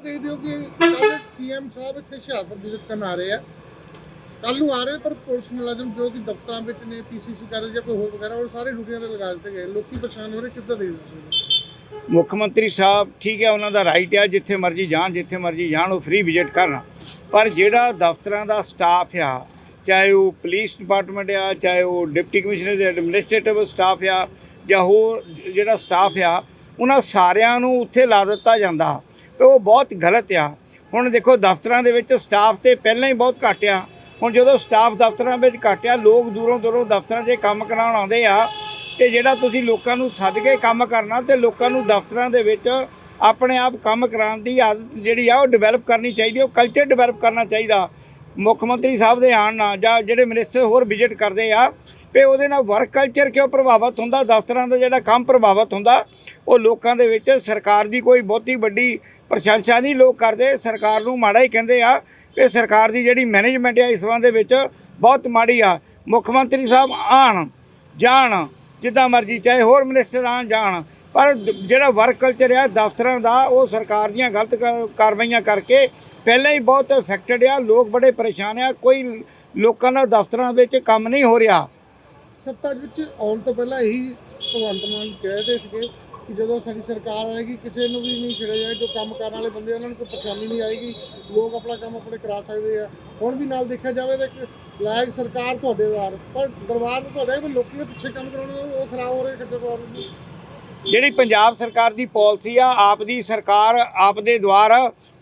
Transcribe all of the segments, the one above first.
ਦੇਖਦੇ ਹੋ ਕਿ ਸੀਐਮ ਸਾਹਿਬ ਇੱਥੇ ਹੁਸ਼ਿਆਰਪੁਰ ਵਿਜ਼ਿਟ ਕਰਨ ਆ ਰਹੇ ਆ। ਕੱਲ ਨੂੰ ਆ ਰਹੇ, ਪਰ ਪੁਲਿਸ ਮੁਲਾਜ਼ਮ ਜੋ ਕਿ ਦਫ਼ਤਰਾਂ ਵਿੱਚ ਨੇ, ਪੀਸੀਸੀ ਕਰ ਜਾਂ ਕੋਈ ਹੋਰ ਵਗੈਰਾ, ਉਹ ਸਾਰੇ ਡਿਊਟੀਆਂ ਤੇ ਲਗਾ ਦਿੱਤੇ ਗਏ। ਲੋਕੀ ਪਰੇਸ਼ਾਨ ਹੋ ਰਹੇ, ਕਿੱਦਾਂ ਦੇਖਦੇ ਹੋ ਮੁੱਖ ਮੰਤਰੀ ਸਾਹਿਬ, ਠੀਕ ਹੈ, ਉਹਨਾਂ ਦਾ ਰਾਈਟ ਹੈ ਜਿੱਥੇ ਮਰਜ਼ੀ ਜਾਣ, ਜਿੱਥੇ ਮਰਜ਼ੀ ਜਾਣ, ਉਹ ਫ੍ਰੀ ਵਿਜ਼ਿਟ ਕਰਨ। ਪਰ ਜਿਹੜਾ ਦਫ਼ਤਰਾਂ ਦਾ ਸਟਾਫ ਆ, ਚਾਹੇ ਉਹ ਪੁਲਿਸ ਡਿਪਾਰਟਮੈਂਟ ਆ, ਚਾਹੇ ਉਹ ਡਿਪਟੀ ਕਮਿਸ਼ਨਰ ਦੇ ਐਡਮਿਨਿਸਟ੍ਰੇਟਿਵ ਸਟਾਫ ਆ, ਜਾਂ ਹੋਰ ਜਿਹੜਾ ਸਟਾਫ ਆ, ਉਹਨਾਂ ਸਾਰਿਆਂ ਨੂੰ ਉੱਥੇ ਲਾ ਦਿੱਤਾ ਜਾਂਦਾ। ਉਹ ਬਹੁਤ ਗਲਤ ਆ। ਹੁਣ ਦੇਖੋ ਦਫ਼ਤਰਾਂ ਦੇ ਵਿੱਚ ਸਟਾਫ ਤੇ ਪਹਿਲਾਂ ਹੀ ਬਹੁਤ ਘੱਟ ਆ। ਹੁਣ ਜਦੋਂ ਸਟਾਫ ਦਫ਼ਤਰਾਂ ਵਿੱਚ ਘੱਟ ਆ, ਲੋਕ ਦੂਰੋਂ ਦੂਰੋਂ ਦਫ਼ਤਰਾਂ 'ਚ ਕੰਮ ਕਰਾਉਣ ਆਉਂਦੇ ਆ ਤੇ ਜਿਹੜਾ ਤੁਸੀਂ ਲੋਕਾਂ ਨੂੰ ਸੱਦ ਕੇ ਕੰਮ ਕਰਨਾ ਤੇ ਲੋਕਾਂ ਨੂੰ ਦਫ਼ਤਰਾਂ ਦੇ ਵਿੱਚ ਆਪਣੇ ਆਪ ਕੰਮ ਕਰਾਉਣ ਦੀ ਆਦਤ ਜਿਹੜੀ ਆ, ਉਹ ਡਿਵੈਲਪ ਕਰਨੀ ਚਾਹੀਦੀ ਉਹ ਕਲਚਰ ਡਿਵੈਲਪ ਕਰਨਾ ਚਾਹੀਦਾ। ਮੁੱਖ ਮੰਤਰੀ ਸਾਹਿਬ ਦੇ ਆਉਣ ਨਾਲ ਜਾਂ ਜਿਹੜੇ ਮਿਨਿਸਟਰ ਹੋਰ ਵਿਜ਼ਿਟ ਕਰਦੇ ਆ ਤੇ ਉਹਦੇ ਨਾਲ ਵਰਕ ਕਲਚਰ ਕਿਉਂ ਪ੍ਰਭਾਵਿਤ ਹੁੰਦਾ? ਦਫ਼ਤਰਾਂ ਦਾ ਜਿਹੜਾ ਕੰਮ ਪ੍ਰਭਾਵਿਤ ਹੁੰਦਾ, ਉਹ ਲੋਕਾਂ ਦੇ ਵਿੱਚ ਸਰਕਾਰ ਦੀ ਕੋਈ ਬਹੁਤੀ ਵੱਡੀ ਪ੍ਰਸ਼ੰਸਾ ਨਹੀਂ ਲੋਕ ਕਰਦੇ। ਸਰਕਾਰ ਨੂੰ ਮਾੜਾ ਹੀ ਕਹਿੰਦੇ ਆ ਤੇ ਸਰਕਾਰ ਦੀ ਜਿਹੜੀ ਮੈਨੇਜਮੈਂਟ ਆ, ਇਸ ਸੰਬੰਧ ਦੇ ਵਿੱਚ ਬਹੁਤ ਮਾੜੀ ਆ। ਮੁੱਖ ਮੰਤਰੀ ਸਾਹਿਬ ਆਣ, ਜਾਣ, ਜਿੱਦਾਂ ਮਰਜ਼ੀ, ਚਾਹੇ ਹੋਰ ਮਿਨਿਸਟਰ ਆਣ, ਜਾਣ। ਪਰ ਜਿਹੜਾ ਵਰਕ ਕਲਚਰ ਆ, ਦਫ਼ਤਰਾਂ ਦਾ, ਉਹ ਸਰਕਾਰ ਦੀਆਂ ਗਲਤ ਕਾਰਵਾਈਆਂ ਕਰਕੇ ਪਹਿਲਾਂ ਹੀ ਬਹੁਤ ਇਫੈਕਟਡ ਆ। ਲੋਕ ਬੜੇ ਪਰੇਸ਼ਾਨ ਆ। ਕੋਈ ਲੋਕਾਂ ਦਾ ਦਫ਼ਤਰਾਂ ਵਿੱਚ ਕੰਮ ਨਹੀਂ ਹੋ ਰਿਹਾ। ਸੱਤਾ ਵਿੱਚ ਆਉਣ ਤੋਂ ਪਹਿਲਾਂ ਇਹੀ ਭਗਵੰਤ ਮਾਨ ਕਹਿਦੇ ਸੀਗੇ ਕਿ ਜਦੋਂ ਸਾਡੀ ਸਰਕਾਰ ਆਏਗੀ, ਕਿਸੇ ਨੂੰ ਵੀ ਨਹੀਂ ਛਿੜਿਆ ਜਾਏ ਜੋ ਕੰਮ ਕਰਨ ਵਾਲੇ ਬੰਦੇ ਉਹਨਾਂ ਨੂੰ ਕੋਈ ਪਰੇਸ਼ਾਨੀ ਨਹੀਂ ਆਏਗੀ, ਲੋਕ ਆਪਣਾ ਕੰਮ ਆਪਣੇ ਕਰਾ ਸਕਦੇ ਆ। ਹੁਣ ਵੀ ਨਾਲ ਦੇਖਿਆ ਜਾਵੇ ਤਾਂ ਇੱਕ ਲਾਇਕ ਸਰਕਾਰ ਤੁਹਾਡੇ ਵਾਰ, ਪਰ ਦਰਬਾਰ ਤਾਂ ਤੁਹਾਡਾ ਹੈ ਲੋਕੀ ਦੇ ਪਿੱਛੇ ਕੰਮ ਕਰਾਉਣੇ ਉਹ ਖਰਾਬ ਹੋ ਰਹੇ ਖੱਜਲ ਖੁਆਰ ਨੂੰ। ਜਿਹੜੀ ਪੰਜਾਬ ਸਰਕਾਰ ਦੀ ਪਾਲਿਸੀ ਆ, ਆਪ ਦੀ ਸਰਕਾਰ, ਆਪ ਦੇ ਦੁਆਰ,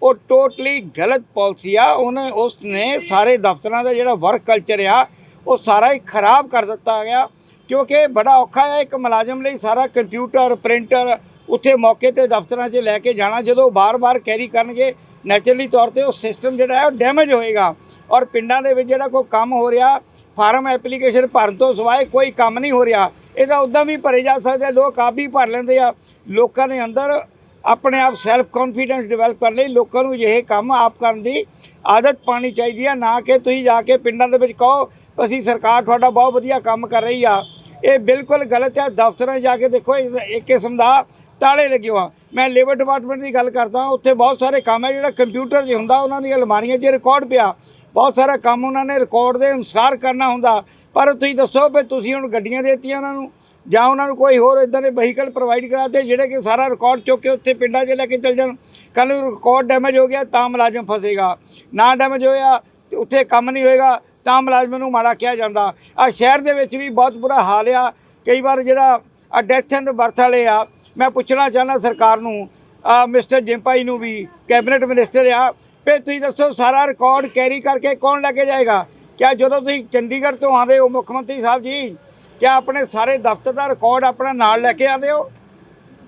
ਉਹ ਟੋਟਲੀ ਗਲਤ ਪਾਲਿਸੀ ਆ। ਉਹਨੇ ਉਸ ਨੇ ਸਾਰੇ ਦਫ਼ਤਰਾਂ ਦਾ ਜਿਹੜਾ ਵਰਕ ਕਲਚਰ ਆ ਉਹ ਸਾਰਾ ਹੀ ਖਰਾਬ ਕਰ ਦਿੱਤਾ ਗਿਆ, ਕਿਉਂਕਿ ਬੜਾ ਔਖਾ ਹੈ, ਇੱਕ ਮੁਲਾਜ਼ਮ ਲਈ ਸਾਰਾ ਕੰਪਿਊਟਰ, ਪ੍ਰਿੰਟਰ ਉੱਥੇ ਮੌਕੇ ਤੇ ਦਫ਼ਤਰਾਂ 'ਚ ਲੈ ਕੇ ਜਾਣਾ, ਜਦੋਂ ਬਾਰ-ਬਾਰ ਕੈਰੀ ਕਰਨਗੇ, ਨੈਚੁਰਲੀ ਤੌਰ ਤੇ ਉਹ ਸਿਸਟਮ ਜਿਹੜਾ ਹੈ ਉਹ ਡੈਮੇਜ ਹੋਏਗਾ। ਔਰ ਪਿੰਡਾਂ ਦੇ ਵਿੱਚ ਜਿਹੜਾ ਕੋਈ ਕੰਮ ਹੋ ਰਿਹਾ, ਫਾਰਮ ਐਪਲੀਕੇਸ਼ਨ ਭਰਨ ਤੋਂ ਸਿਵਾਏ ਕੋਈ ਕੰਮ ਨਹੀਂ ਹੋ ਰਿਹਾ, ਇਹਦਾ ਉਦਾਂ ਵੀ ਭਰੇ ਜਾ ਸਕਦੇ ਲੋਕ ਆਪ ਵੀ ਭਰ ਲੈਂਦੇ ਆ। ਲੋਕਾਂ ਦੇ ਅੰਦਰ ਆਪਣੇ ਆਪ ਸੈਲਫ ਕੌਨਫੀਡੈਂਸ ਡਿਵੈਲਪ ਕਰਨ ਲਈ ਲੋਕਾਂ ਨੂੰ ਇਹ ਕੰਮ ਆਪ ਕਰਨ ਦੀ ਆਦਤ ਪਾਣੀ ਚਾਹੀਦੀ ਆ, ਨਾ ਕਿ ਤੁਸੀਂ ਜਾ ਕੇ ਪਿੰਡਾਂ ਦੇ ਵਿੱਚ ਕਹੋ ਅਸੀਂ ਸਰਕਾਰ ਤੁਹਾਡਾ ਬਹੁਤ ਵਧੀਆ ਕੰਮ ਕਰ ਰਹੀ ਆ। ਇਹ ਬਿਲਕੁਲ ਗਲਤ ਹੈ ਦਫ਼ਤਰਾਂ 'ਚ ਜਾ ਕੇ ਦੇਖੋ, ਇਹ ਇੱਕ ਕਿਸਮ ਦਾ ਤਾਲੇ ਲੱਗੇ ਹੋਆ ਮੈਂ ਲੇਬਰ ਡਿਪਾਰਟਮੈਂਟ ਦੀ ਗੱਲ ਕਰਦਾ ਉੱਥੇ ਬਹੁਤ ਸਾਰੇ ਕੰਮ ਹੈ ਜਿਹੜਾ ਕੰਪਿਊਟਰ 'ਚ ਹੁੰਦਾ, ਉਹਨਾਂ ਦੀਆਂ ਅਲਮਾਰੀਆਂ 'ਚ ਰਿਕਾਰਡ ਪਿਆ, ਬਹੁਤ ਸਾਰਾ ਕੰਮ ਉਹਨਾਂ ਨੇ ਰਿਕਾਰਡ ਦੇ ਅਨੁਸਾਰ ਕਰਨਾ ਹੁੰਦਾ। ਪਰ ਤੁਸੀਂ ਦੱਸੋ ਵੀ ਤੁਸੀਂ ਹੁਣ ਗੱਡੀਆਂ ਦੇਤੀਆਂ ਉਹਨਾਂ ਨੂੰ, ਜਾਂ ਉਹਨਾਂ ਨੂੰ ਕੋਈ ਹੋਰ ਇਦਾਂ ਦੇ ਵਹੀਕਲ ਪ੍ਰੋਵਾਈਡ ਕਰਾਤੇ, ਜਿਹੜੇ ਕਿ ਸਾਰਾ ਰਿਕਾਰਡ ਚੁੱਕ ਕੇ ਉੱਥੇ ਪਿੰਡਾਂ 'ਚ ਲੈ ਕੇ ਚੱਲ ਜਾਣ। ਕੱਲ ਨੂੰ ਰਿਕਾਰਡ ਡੈਮੇਜ ਹੋ ਗਿਆ, ਤਾਂ ਮੁਲਾਜ਼ਮ ਫਸੇਗਾ। ਨਾ ਡੈਮੇਜ ਹੋਇਆ, ਤੇ ਉੱਥੇ ਕੰਮ ਨਹੀਂ ਹੋਏਗਾ। ਤਾਂ ਮੁਲਾਜ਼ਮ ਨੂੰ ਮਾੜਾ ਕਿਹਾ ਜਾਂਦਾ। ਆ ਸ਼ਹਿਰ ਦੇ ਵਿੱਚ ਵੀ ਬਹੁਤ ਬੁਰਾ ਹਾਲ ਆ। ਕਈ ਵਾਰ ਜਿਹੜਾ ਆ ਡੈਥ ਐਂਡ ਬਰਥ ਵਾਲੇ ਆ, ਮੈਂ ਪੁੱਛਣਾ ਚਾਹੁੰਦਾ ਸਰਕਾਰ ਨੂੰ ਆ ਮਿਸਟਰ ਜਿੰਪਾਈ ਨੂੰ ਵੀ, ਕੈਬਨਿਟ ਮਿਨਿਸਟਰ ਆ, ਵੀ ਤੁਸੀਂ ਦੱਸੋ ਸਾਰਾ ਰਿਕਾਰਡ ਕੈਰੀ ਕਰਕੇ ਕੌਣ ਲੈ ਕੇ ਜਾਏਗਾ? ਕਿਆ ਜਦੋਂ ਤੁਸੀਂ ਚੰਡੀਗੜ੍ਹ ਤੋਂ ਆਉਂਦੇ ਹੋ ਮੁੱਖ ਮੰਤਰੀ ਸਾਹਿਬ ਜੀ, ਕਿਆ ਆਪਣੇ ਸਾਰੇ ਦਫ਼ਤਰ ਦਾ ਰਿਕਾਰਡ ਆਪਣਾ ਨਾਲ ਲੈ ਕੇ ਆਉਂਦੇ ਹੋ?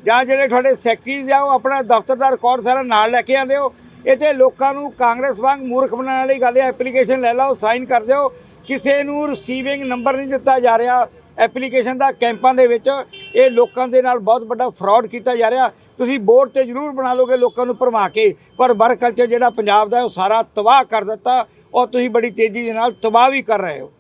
ਜਾਂ ਜਿਹੜੇ ਤੁਹਾਡੇ ਸੈਕਟਰੀਜ਼ ਆ, ਉਹ ਆਪਣਾ ਦਫ਼ਤਰ ਦਾ ਰਿਕਾਰਡ ਸਾਰਾ ਨਾਲ ਲੈ ਕੇ ਆਉਂਦੇ ਹੋ? ਇਹ ਤੇ ਲੋਕਾਂ ਨੂੰ ਕਾਂਗਰਸ ਵਾਂਗ ਮੂਰਖ ਬਣਾਉਣ ਵਾਲੀ ਗੱਲ ਹੈ। ਐਪਲੀਕੇਸ਼ਨ ਲੈ ਲਓ ਸਾਈਨ ਕਰ ਦਿਓ। ਕਿਸੇ ਨੂੰ ਰਿਸੀਵਿੰਗ ਨੰਬਰ ਨਹੀਂ ਦਿੱਤਾ ਜਾ ਰਿਹਾ। ਐਪਲੀਕੇਸ਼ਨ ਦਾ ਕੈਂਪਾਂ ਦੇ ਵਿੱਚ ਇਹ ਲੋਕਾਂ ਦੇ ਨਾਲ ਬਹੁਤ ਵੱਡਾ ਫਰਾਡ ਕੀਤਾ ਜਾ ਰਿਹਾ। ਤੁਸੀਂ ਬੋਰਡ ਤੇ ਜ਼ਰੂਰ ਬਣਾ ਲੋਗੇ ਲੋਕਾਂ ਨੂੰ ਭਰਮਾ ਕੇ। ਪਰ ਵਰਕ ਕਲਚਰ ਜਿਹੜਾ ਪੰਜਾਬ ਦਾ ਉਹ ਸਾਰਾ ਤਬਾਹ ਕਰ ਦਿੱਤਾ ਔਰ ਤੁਸੀਂ ਬੜੀ ਤੇਜ਼ੀ ਦੇ ਨਾਲ ਤਬਾਹ ਵੀ ਕਰ ਰਹੇ ਹੋ।